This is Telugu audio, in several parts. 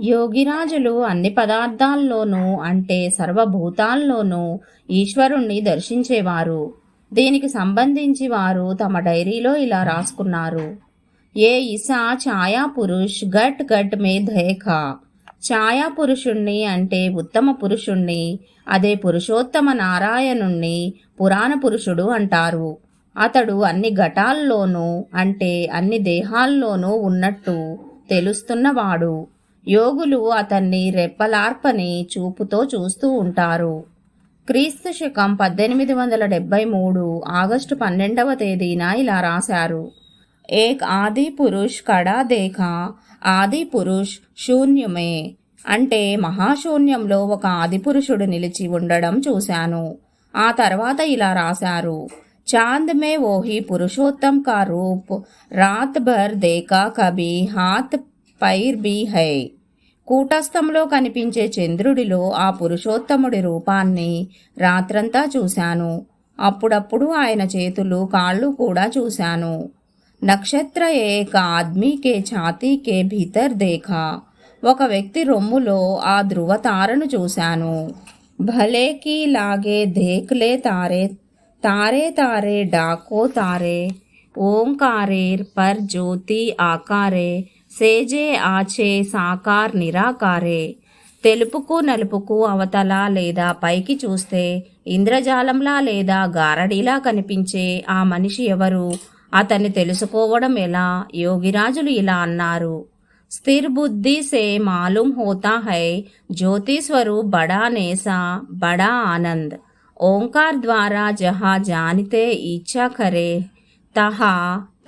యోగిరాజులు అన్ని పదార్థాల్లోనూ అంటే సర్వభూతాల్లోనూ ఈశ్వరుణ్ణి దర్శించేవారు. దీనికి సంబంధించి వారు తమ డైరీలో ఇలా రాసుకున్నారు. ఏ ఇసా ఛాయా పురుష్ గట్ గట్ మే ధేఖా ఛాయా పురుషుణ్ణి అంటే ఉత్తమ పురుషుణ్ణి అదే పురుషోత్తమ నారాయణుణ్ణి పురాణ పురుషుడు అంటారు. అతడు అన్ని ఘటాల్లోనూ అంటే అన్ని దేహాల్లోనూ ఉన్నట్టు తెలుస్తున్నవాడు. యోగులు అతన్ని రెప్పలార్పని చూపుతో చూస్తూ ఉంటారు. క్రీస్తు శకం పద్దెనిమిది వందల డెబ్బై మూడు ఆగస్టు పన్నెండవ తేదీన ఇలా రాశారు. ఏక్ ఆది పురుష్ కడా దేఖా ఆది పురుష్ శూన్యమే అంటే మహాశూన్యంలో ఒక ఆది పురుషుడు నిలిచి ఉండడం చూశాను. ఆ తర్వాత ఇలా రాశారు. చాంద్ మే ఓహి పురుషోత్తం కా రూప్ రాత్ భర్ దేకా కభీ హాత్ పైర్ బీ హై. కూటస్థంలో కనిపించే చంద్రుడిలో ఆ పురుషోత్తముడి రూపాన్ని రాత్రంతా చూశాను. అప్పుడప్పుడు ఆయన చేతులు కాళ్ళు కూడా చూశాను. నక్షత్ర ఏక ఆద్మీకే ఛాతీకే భీతర్ దేఖా. ఒక వ్యక్తి రొమ్ములో ఆ ధృవతారను చూశాను. భలేకి లాగే దేఖ్లే తారే తారే తారే డాకో తారే ఓంకారేర్ పర్ జ్యోతి ఆకారే సేజే ఆచే సాకార్ నిరాకారే. తెలుపుకు నలుపుకు అవతల లేదా పైకి చూస్తే ఇంద్రజాలంలా లేదా గారడిలా కనిపించే ఆ మనిషి ఎవరు? అతన్ని తెలుసుకోవడం ఎలా? యోగిరాజులు ఇలా అన్నారు. స్థిర్ బుద్ధి సే మాలూమ్ హోతా హై జ్యోతిస్వరు బడా నేసా బడా ఆనంద్. ఓంకార్ ద్వారా జహా జానితే ఇచ్చా ఖరే తహా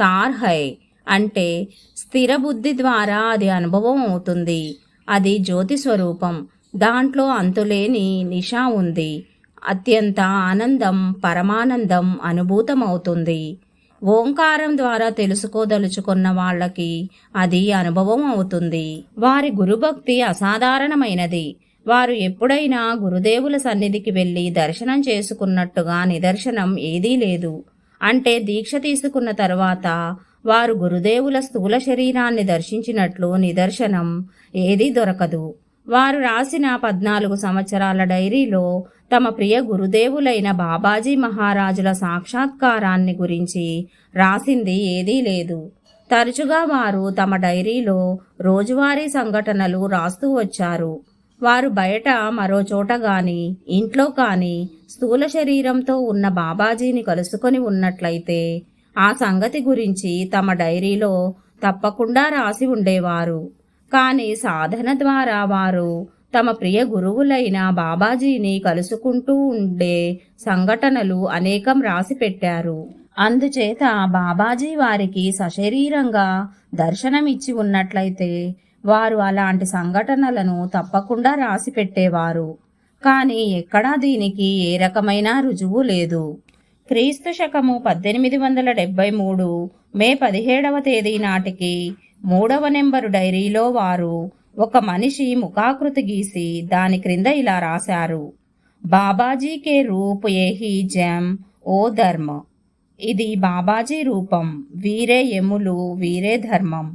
తార్ హై. అంటే స్థిర బుద్ధి ద్వారా అది అనుభవం అవుతుంది. అది జ్యోతి స్వరూపం. దాంట్లో అంతులేని నిషా ఉంది. అత్యంత ఆనందం పరమానందం అనుభూతమవుతుంది. ఓంకారం ద్వారా తెలుసుకోదలుచుకున్న వాళ్ళకి అది అనుభవం అవుతుంది. వారి గురుభక్తి అసాధారణమైనది. వారు ఎప్పుడైనా గురుదేవుల సన్నిధికి వెళ్ళి దర్శనం చేసుకున్నట్టుగా నిదర్శనం ఏదీ లేదు. అంటే దీక్ష తీసుకున్న తర్వాత వారు గురుదేవుల స్థూల శరీరాన్ని దర్శించినట్లు నిదర్శనం ఏదీ దొరకదు. వారు రాసిన పద్నాలుగు సంవత్సరాల డైరీలో తమ ప్రియ గురుదేవులైన బాబాజీ మహారాజుల సాక్షాత్కారాన్ని గురించి రాసింది ఏదీ లేదు. తరచుగా వారు తమ డైరీలో రోజువారీ సంఘటనలు రాస్తూ వచ్చారు. వారు బయట మరో చోట గాని ఇంట్లో కానీ స్థూల శరీరంతో ఉన్న బాబాజీని కలుసుకొని ఉన్నట్లయితే ఆ సంగతి గురించి తమ డైరీలో తప్పకుండా రాసి ఉండేవారు. కానీ సాధన ద్వారా వారు తమ ప్రియ గురువులైన బాబాజీని కలుసుకుంటూ ఉండే సంఘటనలు అనేకం రాసి పెట్టారు. అందుచేత బాబాజీ వారికి సశరీరంగా దర్శనమిచ్చి ఉన్నట్లయితే వారు అలాంటి సంఘటనలను తప్పకుండా రాసి పెట్టేవారు. కానీ ఎక్కడా దీనికి ఏ రకమైన రుజువు లేదు. క్రీస్తు శకము పద్దెనిమిది వందల డెబ్బై మూడు మే పదిహేడవ తేదీ నాటికి మూడవ నెంబరు డైరీలో వారు ఒక మనిషి ముఖాకృతి గీసి దాని క్రింద ఇలా రాశారు. బాబాజీ కే రూప్ ఏహి జమ్ ఓ ధర్మ. ఇది బాబాజీ రూపం వీరే యములు వీరే ధర్మం.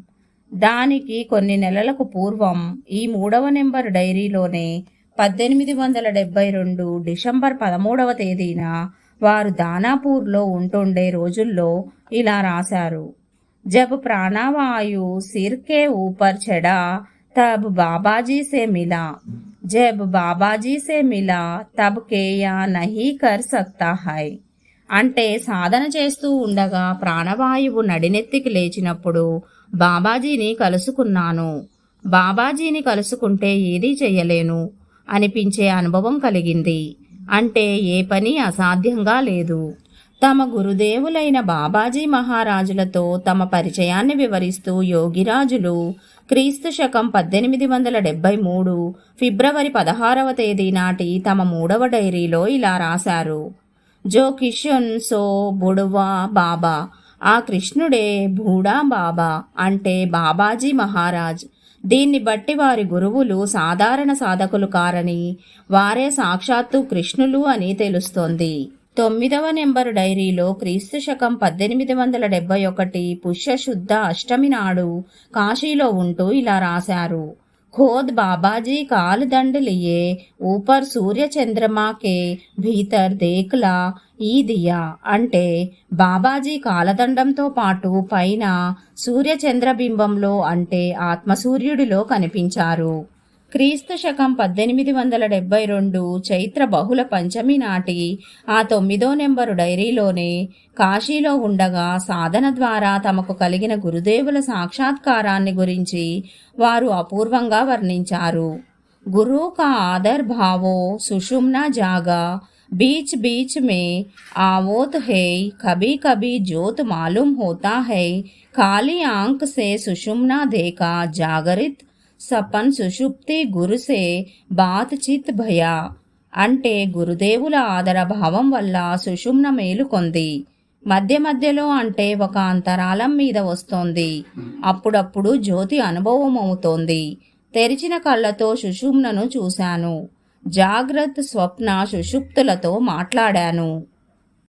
దానికి కొన్ని నెలలకు పూర్వం ఈ మూడవ నెంబర్ డైరీలోనే పద్దెనిమిది వందల డెబ్బై రెండు డిసెంబర్ పదమూడవ తేదీన వారు దానాపూర్లో ఉంటుండే రోజుల్లో ఇలా రాశారు. జబ్ ప్రాణవాయు సిర్కే ఊపర్ చెడా తబ్ బాబాజీ సే మిలా. జబ్ బాబాజీ సే మిలా తబ్ కేయా నహీ కర్ సక్తా హై. అంటే సాధన చేస్తూ ఉండగా ప్రాణవాయువు నడినెత్తికి లేచినప్పుడు బాబాజీని కలుసుకున్నాను. బాబాజీని కలుసుకుంటే ఏదీ చెయ్యలేను అనిపించే అనుభవం కలిగింది. అంటే ఏ పని అసాధ్యంగా లేదు. తమ గురుదేవులైన బాబాజీ మహారాజులతో తమ పరిచయాన్ని వివరిస్తూ యోగిరాజులు క్రీస్తు శకం పద్దెనిమిది వందల డెబ్బై మూడు ఫిబ్రవరి పదహారవ తేదీ నాటి తమ మూడవ డైరీలో ఇలా రాశారు. జో కిషన్ సో బుడువా బాబా ఆ కృష్ణుడే భూడా బాబా అంటే బాబాజీ మహారాజ్ దీన్ని బట్టి వారి గురువులు సాధారణ సాధకులు కారని వారే సాక్షాత్తు కృష్ణులు అని తెలుస్తోంది. తొమ్మిదవ నెంబరు డైరీలో క్రీస్తు శకం పద్దెనిమిది వందల డెబ్బై ఒకటి పుష్యశుద్ధ అష్టమి నాడు కాశీలో ఉంటూ ఇలా రాశారు. खुद बाबा जी काल दंड लिए ऊपर सूर्य चंद्रमा के भीतर देखला ఈ దియా అంటే బాబాజీ కాలదండంతో పాటు పైన సూర్య చంద్రబింబంలో అంటే ఆత్మసూర్యుడిలో కనిపించారు క్రీస్తు శకం పద్దెనిమిది వందల డెబ్బై రెండు చైత్ర బహుళ పంచమి నాటి ఆ తొమ్మిదో నెంబరు డైరీలోనే కాశీలో ఉండగా సాధన ద్వారా తమకు కలిగిన గురుదేవుల సాక్షాత్కారాన్ని గురించి వారు అపూర్వంగా వర్ణించారు गुरु का आदर भावो सुषुम्ना जागा बीच बीच में आवोत है कभी कभी ज्योत मालूम होता है काली आंख से सुषुम्ना देखा जागरित సపన్ సుషుప్తి గురుసే బాత్ చిత్ భయ. అంటే గురుదేవుల ఆదర భావం వల్ల సుషుమ్న మేలుకొంది మధ్య మధ్యలో అంటే ఒక అంతరాలం మీద వస్తోంది. అప్పుడప్పుడు జ్యోతి అనుభవం అవుతోంది తెరిచిన కళ్ళతో సుషుమ్నను చూశాను. జాగ్రత్త స్వప్న సుషుప్తులతో మాట్లాడాను.